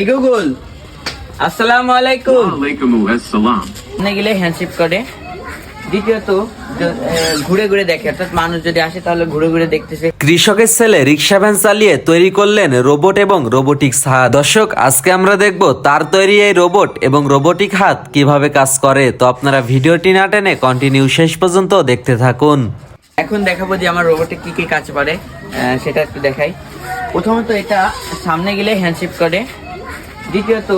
এই গুগল আসসালামু আলাইকুম Walaikum assalam. আপনি গেলে হ্যান্ডশিপ করে। দ্বিতীয়ত ঘুরে ঘুরে দেখে অর্থাৎ মানুষ যদি আসে তাহলে ঘুরে ঘুরে দেখতেছে। কৃষকের ছেলে রিক্সা ভ্যান চালিয়ে তৈরি করলেন রোবট এবং রোবোটিক্স হাত। দর্শক আজকে আমরা দেখব তার তৈরি এই রোবট এবং রোবোটিক হাত কীভাবে কাজ করে। তো আপনারা ভিডিওটি না টেনে কন্টিনিউ শেষ পর্যন্ত দেখতে থাকুন। এখন দেখাবো যে আমার রোবটে কি কি কাজ পারে আহ, সেটা একটু দেখাই। প্রথমত এটা সামনে গেলে হ্যান্ডশিপ করে। দ্বিতীয়ত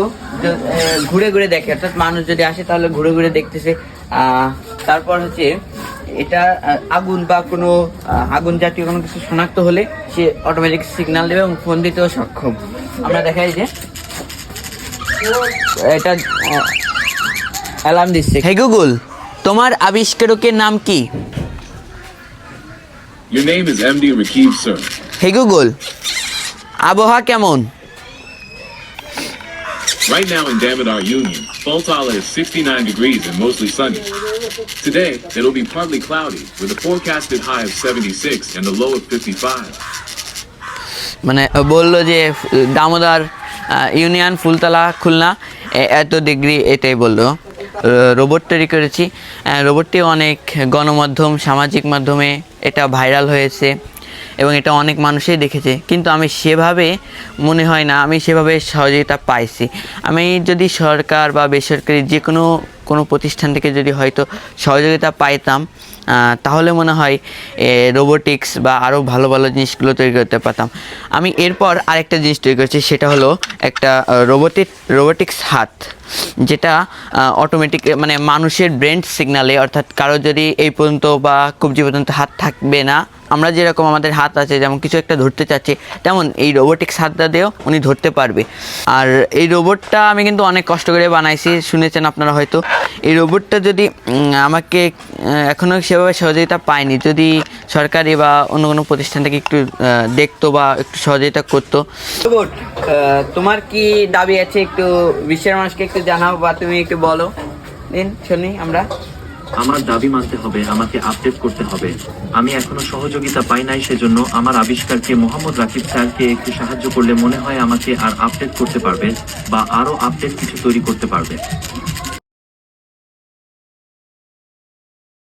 ঘুরে ঘুরে দেখে অর্থাৎ মানুষ যদি আসে তাহলে ঘুরে ঘুরে দেখতেছে। তারপর হচ্ছে এটা আগুন বা কোনো আগুন জাতীয় কোনো কিছু শনাক্ত হলে সে অটোমেটিক সিগনাল দেবে এবং ফোন দিতেও সক্ষম। আমরা দেখাই যে এটা অ্যালার্ম দিচ্ছে। হে গুগল তোমার আবিষ্কারকের নাম কি? Your name is MD Rakib, sir. হে গুগল আবহাওয়া কেমন? Right now in Damodar Union, Faltala is 69 degrees and mostly sunny. Today, it'll be partly cloudy with a forecasted high of 76 and a low of 55. মানে বলল যে Damodar union Phultala Khulna এত degree এটাই বলল robot তৈরি করেছি রোবটটি অনেক গণমাধ্যম সামাজিক মাধ্যমে এটা ভাইরাল হয়েছে এবং এটা অনেক মানুষই দেখেছে। কিন্তু আমি সেভাবে মনে হয় না, আমি সেভাবে সহযোগিতা পাইছি। আমি যদি সরকার বা বেসরকারি যে কোনো কোনো প্রতিষ্ঠান থেকে যদি হয়তো সহযোগিতা পাইতাম তাহলে মনে হয় রোবোটিক্স বা আরও ভালো ভালো জিনিসগুলো তৈরি করতে পারতাম। আমি এরপর আরেকটা জিনিস তৈরি করেছি, সেটা হলো একটা রোবোটিক রোবোটিক্স হাত, যেটা অটোমেটিক মানে মানুষের ব্রেন সিগনালে অর্থাৎ কারও যদি এই পর্যন্ত বা কবজি পর্যন্ত হাত থাকবে না আমরা যেরকম আমাদের হাত আছে, যেমন কিছু একটা ধরতে চাচ্ছি, তেমন এই রোবোটিক্স হাতটা দিয়েও উনি ধরতে পারবে। আর এই রোবটটা আমি কিন্তু অনেক কষ্ট করে বানাইছি, শুনেছেন আপনারা হয়তো। এই রোবটটা যদি আমাকে এখনও সেভাবে সহযোগিতা পায়নি, যদি সরকারি বা অন্য কোনো প্রতিষ্ঠান থেকে একটু দেখতো বা একটু সহযোগিতা করতো। রোবট তোমার কি দাবি আছে একটু বিশ্বের মানুষকে একটু জানাও বা তুমি একটু বলো? দিন, শুনি আমরা। আমার দাবি মানতে হবে, আমাকে আপডেট করতে হবে। আমি এখনও সহযোগিতা পাই নাই, সেজন্য আমার আবিষ্কারকে মোহাম্মদ রাকিব স্যারকে একটু সাহায্য করলে মনে হয় আমাকে আর আপডেট করতে পারবে বা আরও আপডেট কিছু তৈরি করতে পারবে।